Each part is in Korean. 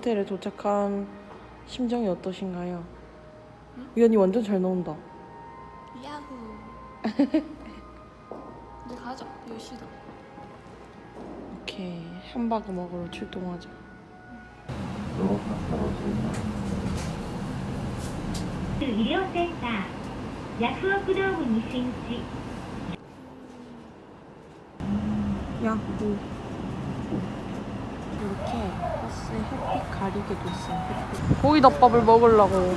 45분을 걸어서 호텔에 도착한 심정이 어떠신가요? 위원이 완전 잘 나온다. 야후. 이제 가자. 10시다. 오케이 함바그 먹으러 출동하자. 医療センターヤフオクドーム西口 야호. 이렇게 버스에 햇빛 가리게 됐어요. 햇빛. 고기 덮밥을 먹으려고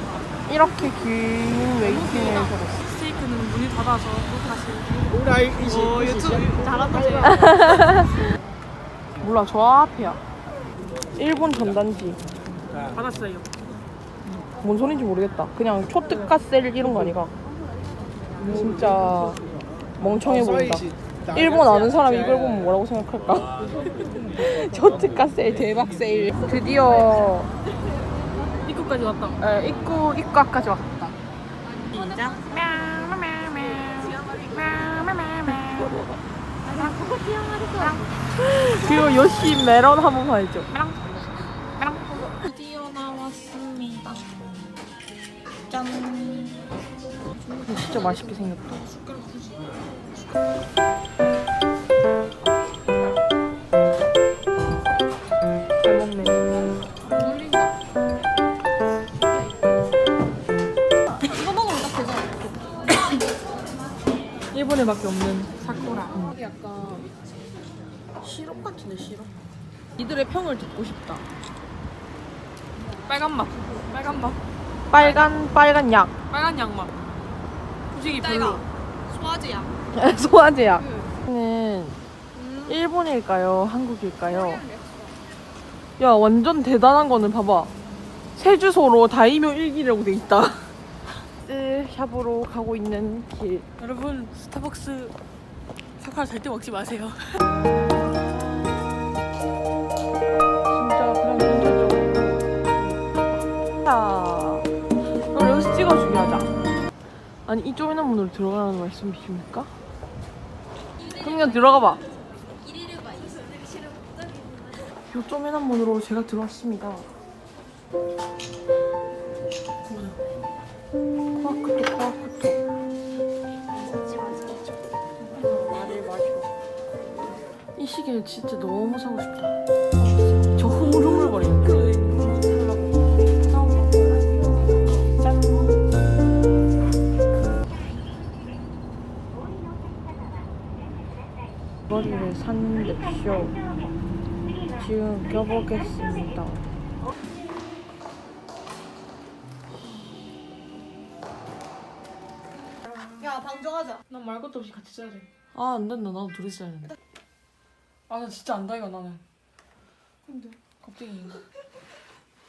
이렇게 긴 웨이팅을 서었어 스테이크는 문이 닫아서 다시. 우리 아이 이시 어, 유튜브 잘한다, 쟤. 몰라 저 앞이야. 일본 전단지. 받았어요. 뭔 소린지 모르겠다. 그냥 초특가 셀 이런 거 아니가? 진짜 멍청해 보인다. 일본 아는 사람이 이걸 보면 뭐라고 생각할까? 초특가 세일 대박 세일. 드디어 입구까지 왔다. 에, 입구 입구 앞까지 왔다. 시작. 그리고 요시 메론 한 번만 해줘. 드디어 나왔습니다. 짠. 진짜 맛있게 생겼다. 일본에밖에 없는 사쿠라. 이게 약간 시럽 같은데 시럽. 이들의 평을 듣고 싶다. 빨간 맛. 빨간 맛. 빨간 빨간 약. 빨간 양맛. 솔직히 별로. 소화제야. 소화제약. 는 일본일까요? 한국일까요? 야 완전 대단한 거는 봐봐. 세 주소로 다이묘 일기라고 돼 있다. 스 샵으로 가고 있는 길. 여러분 스타벅스 사쿠라 절대 먹지 마세요. 진짜 그냥 전체적으로. 자, 그럼 여기서 찍어 준비하자. 아니 이 쪼매난 문으로 들어가라는 말씀이십니까? 그럼 그냥 들어가 봐. 요 쪼매난 문으로 제가 들어왔습니다. 이 시계 진짜 너무 사고 싶다. 저 흐물흐물거리는 거. 짠. 머리를 샀는데 쇼. 지금 껴보겠습니다. 야 방정하자. 난 말 것도 없이 같이 써야 돼. 아, 안 된다. 나도 둘이 써야 된다. 아, 나 진짜 안다, 이거 나는. 근데 갑자기 이거.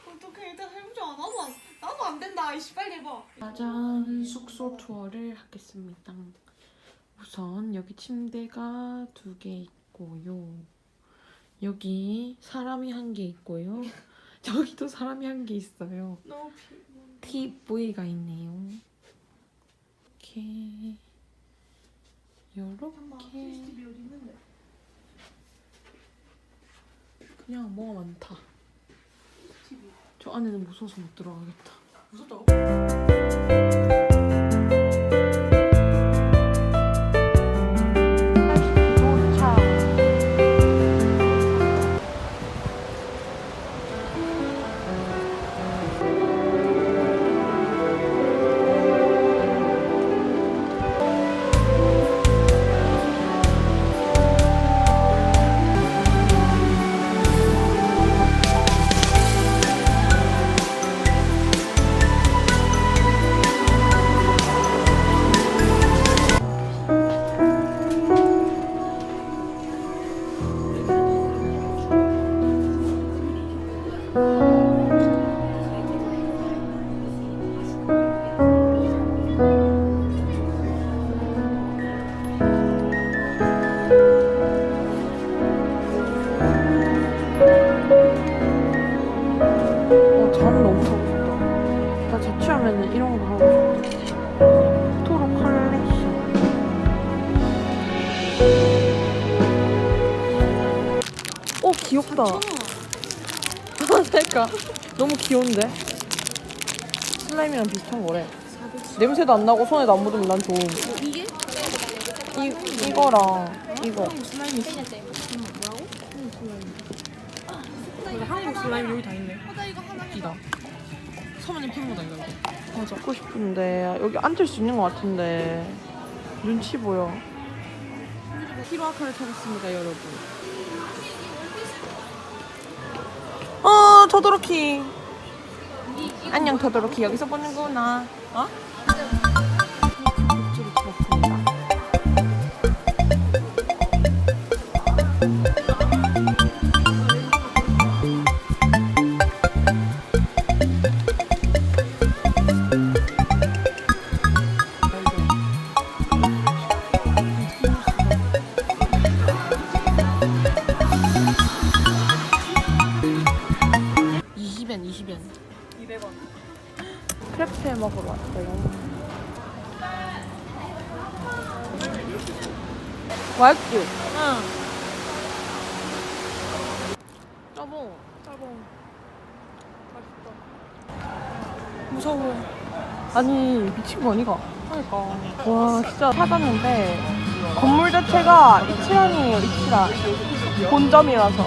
어떻게 일단 해보자. 나도 안 나도 안 된다. 이씨 빨리 해봐. 짜잔 숙소 투어를 하겠습니다. 우선 여기 침대가 두 개 있고요. 여기 사람이 한 개 있고요. 저기도 사람이 한 개 있어요. 너무 TV가 있네요. 이렇게 요렇게 그냥 뭐가 많다. 저 안에는 무서워서 못 들어가겠다. 무섭다고? 이런 거 하고 싶다. 토로 컬렉션. 오, 귀엽다. 그러니까 너무 귀여운데 슬라임이랑 비슷한 거래 냄새도 안 나고 손에도 안 묻으면 난 좋음 이게? 이, 이거랑 이거 슬라임이 있어. 한국 슬라임 여기 다 있네 하나 이다 서면이 푸는 거다 이거 맞 아 갖고 싶은데 여기 앉을 수 있는 것 같은데 눈치 보여. 히로아카를 찾았습니다 여러분. 어 토도로키. 안녕 토도로키. 여기서 보는구나. 어? 맛있지? 응. 짜봉. 짜봉. 맛있다. 무서워. 아니 미친 거 아니가? 그러니까. 와 진짜 찾았는데 건물 자체가 이치란이에요 이치란 본점이라서.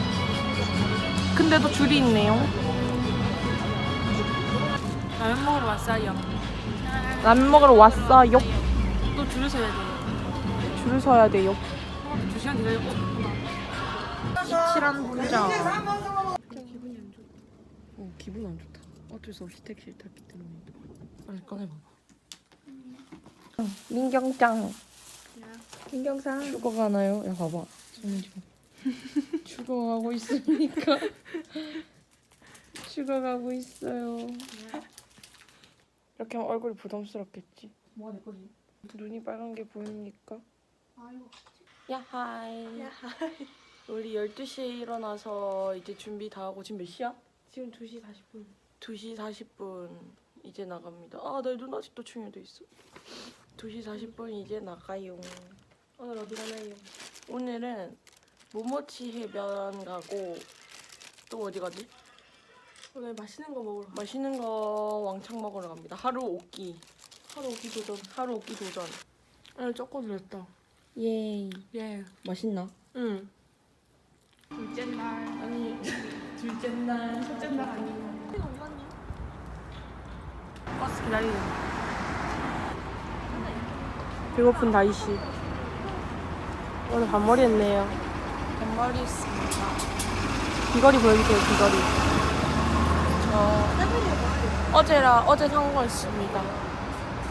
근데도 줄이 있네요. 라면 먹으러 왔어요. 라면 먹으러 왔어요? 또 줄을 서야 돼. 줄을 서야 돼요 두 시간 기다리고. 이치란 본점 기분이 안 좋다 어 기분 안 좋다 어쩔 수 없이 택시를 탔기 때문에 빨리 꺼내봐봐 민경짱 민경상 죽어가나요? 야 봐봐 죽어가고 있습니까? 죽어가고 있어요 이렇게 하면 얼굴이 부담스럽겠지 뭐가 내 거지? 눈이 빨간 게 보입니까? 아이고. 야하이 우리 12시에 일어나서 이제 준비 다 하고 지금 몇 시야? 지금 2시 40분. 2시 40분 이제 나갑니다. 아, 내 눈 아직도 충혈돼 있어. 2시 40분 이제 나가요. 오늘 어디 가나요? 오늘은 모모치 해변 가고 또 어디 가지? 오늘 맛있는 거 먹으러 가. 맛있는 거 왕창 먹으러 갑니다. 하루 오기. 하루 오기 도전. 하루 오기 도전. 오늘 쪼꼬 들었다. 예이. 예. 맛있나? 응. 둘째 날. 아니, 둘째 날. 첫째 날 아니고. 버스 기다리는. 배고픈 다이씨. 오늘 반머리 했네요. 앞머리 있습니다. 귀걸이 보여주세요, 귀걸이. 어, 어제라, 어제 산 거였습니다.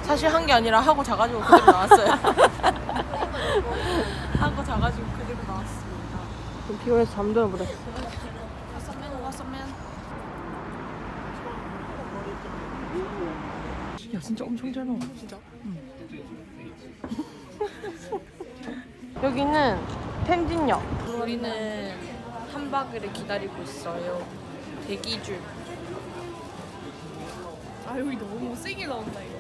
사실 한 게 아니라 하고 자가지고 그대로 나왔어요. 하고 자가지고 그대로 나왔습니다. 좀 피곤해서 잠들어 버렸어. 야, 진짜 엄청 잘 나와. 진짜? 여기는 텐진역. 우리는 한박을 기다리고 있어요. 대기 줄. 아 여기 너무 세게 나온다 이거.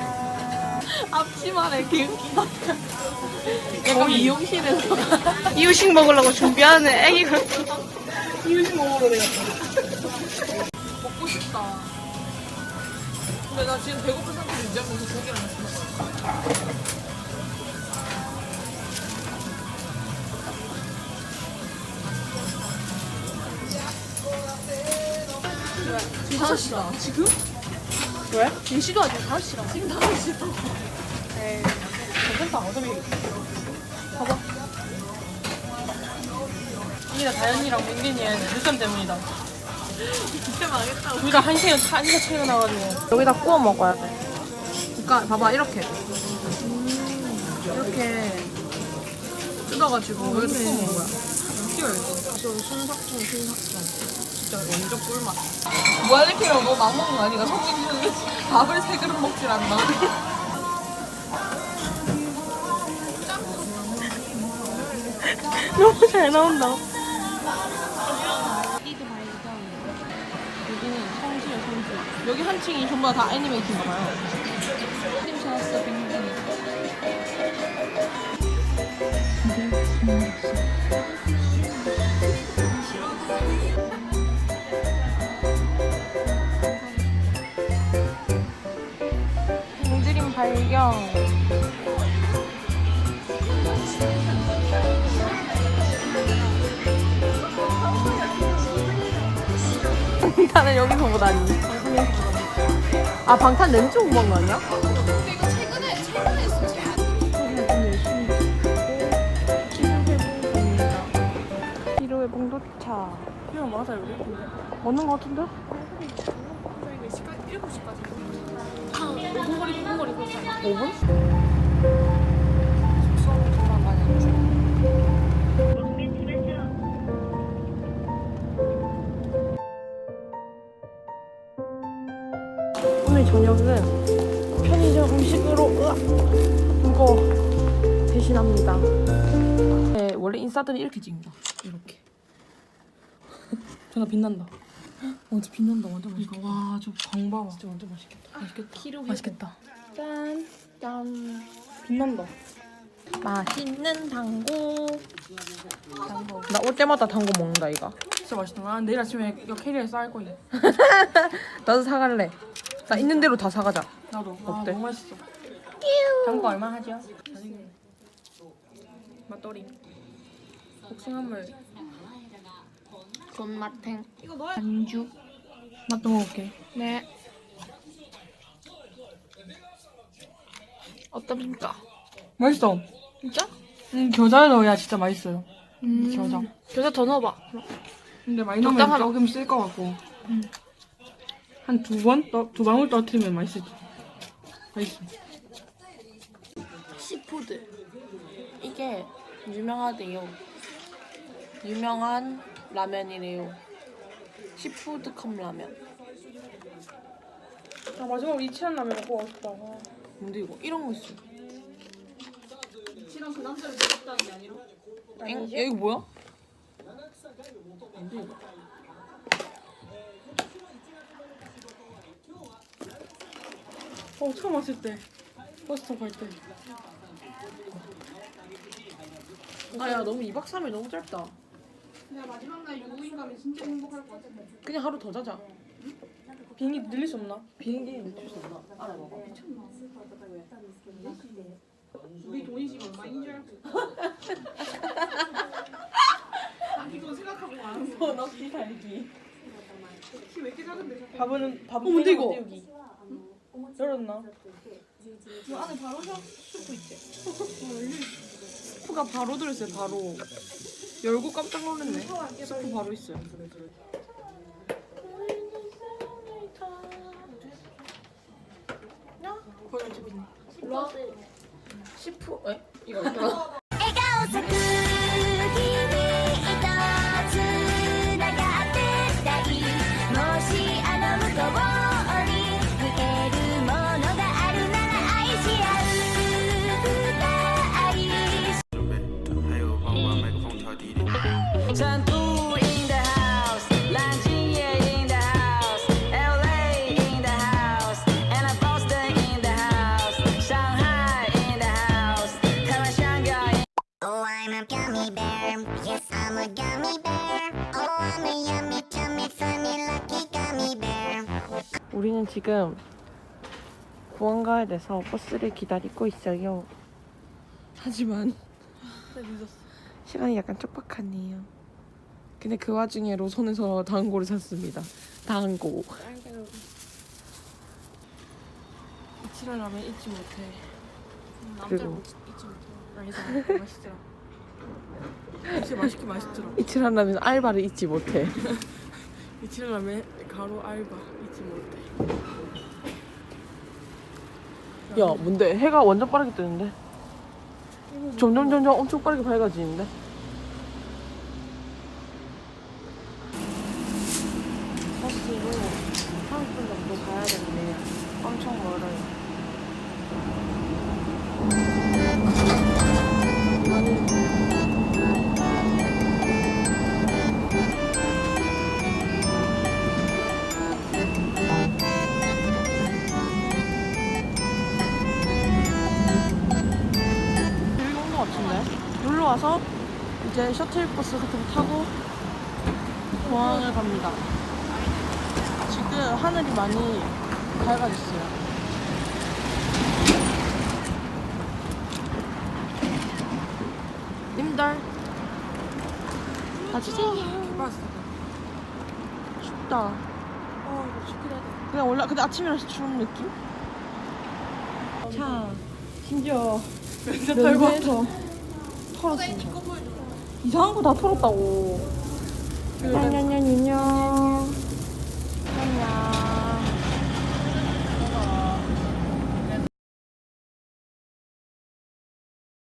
앞치마에 개웃기다. 약간. 미용실에서. 이유식 먹으려고 준비하는 애기가. 이유식 먹으러 내가. 먹고 싶다. 근데 나 지금 배고픈 상태 유지하면서 고기랑 같이 먹어. 시다. 지금? 왜? 4시도 아니고 5시라. 지금 5시다. 에이, 괜찮다. 어차피. 봐봐. 이게 다현이랑 민균이의 늦잠 때문이다. 진짜 망했다. 둘 다 한 시간, 한 시간 차이가 나가지고. 여기다 구워 먹어야 돼. 그러니까 봐봐, 이렇게. 이렇게 뜯어가지고 여기다 구워 먹는 거야. 진짜 완전 꿀맛. 무한리필이라고 너무 막 먹는 거 아니가? 성민이는 밥을 세 그릇 먹질 않나? 너무 잘 나온다. 여기는 성지야, 성지. 여기 한 층이 전부 다 애니메이션인가 봐요. 님 찾았어, 빙빙. 발경. 방탄을 여기서 보다니. 아 방탄 렌즈 공부한 거 아니야? 이거 최근에 최근에 했어. 피로의 봉도차. 이거 맞아 여기? 맞는 거 같은데? 5분? 오늘 저녁은 편의점 음식으로 으악! 이거 대신합니다. 네, 원래 인싸들이 이렇게 찍는다. 이렇게. 전나 빛난다. 어, 완전 빛난다. 완전 맛있겠다. 와, 저 광 봐봐. 진짜 완전 맛있겠다. 아, 맛있겠다. 맛있겠다. 짠, 짠. 빛난다. 맛있는 당고. 당고. 나 올 때마다 당고 먹는다 이거. 진짜 맛있다. 난 내일 아침에 이거 캐리어에 쌀 거야. 나도 사갈래. 나 있는 대로 다 사가자. 나도. 어때? 아, 너무 맛있어. 당구 얼마 하죠? 맛돌이. 복숭아물. 존맛탱. 이거 넣어야 안주. 맛도 먹을게. 네. 어떻습니까? 맛있어. 진짜? 음, 겨자 넣어야 진짜 맛있어요. 음. 겨자. 겨자 더 넣어봐. 근데 많이 넣으면 적당하다. 조금 쓸 것 같고. 한두 번? 떠, 두 방울 떨어뜨리면 맛있어. 맛있어. 시푸드 이게 유명하대요 유명한 라면이래요 시푸드 컵 라면 아, 마지막으로 이치한 라면 먹고 가고 싶다. 근데 이거 이런 거 있어 지금 그 남자를 죽였다는 게 아니라. 엥? 야 이거 뭐야? 뭔데 이거? 어, 처음 왔을 때. 버스 타고 갈 때. 아 야 너무 2박 3일 너무 짧다 내가 마지막 날 유부인 가면 진짜 행복할 것 같아. 그냥 하루 더 자자 비행기 늘릴 수 없나? 비행기 늦출 수 없나? 알아봐봐 우리 돈이 지금 얼마인 줄 알고. 자기 돈 생각하고 안돈 없이 살기 키왜 이렇게 작은데? 자꾸. 밥은, 밥은 어, 뭔데 이거? 띄우기. 열었나? 너 안에 바로 셔 슈프 있지? 스프가 바로 들어있어요 바로 열고 깜짝 놀랐네 스프 바로 있어요 거기 집이네. 시프 에? 이거 笑 우리는 지금 구원가에 대해서 버스를 기다리고 있어요. 하지만 시간이 약간 촉박하네요. 근데 그 와중에 로손에서 당고를 샀습니다. 당고. 이치란 라면 잊지 못해. 그리고 아니다. 맛있더라. 진짜 맛있긴 맛있더라. 이칠한 라면 알바를 잊지 못해. 이치란 라면 가로 알바 잊지 못해. 야, 뭔데? 해가 완전 빠르게 뜨는데? 점점 점점 엄청 빠르게 밝아지는데? 셔틀버스 같은 거 타고 공항을 갑니다. 지금 하늘이 많이 밝아졌어요. 님들 가주세요. 춥다. 어, 이거 춥긴 하다. 그냥 올라, 근데 아침이라서 추운 느낌? 자, 심지어 면세 털고 털었습니다. 이상한 거 다 털었다고. 안녕, 안녕, 안녕. 안녕.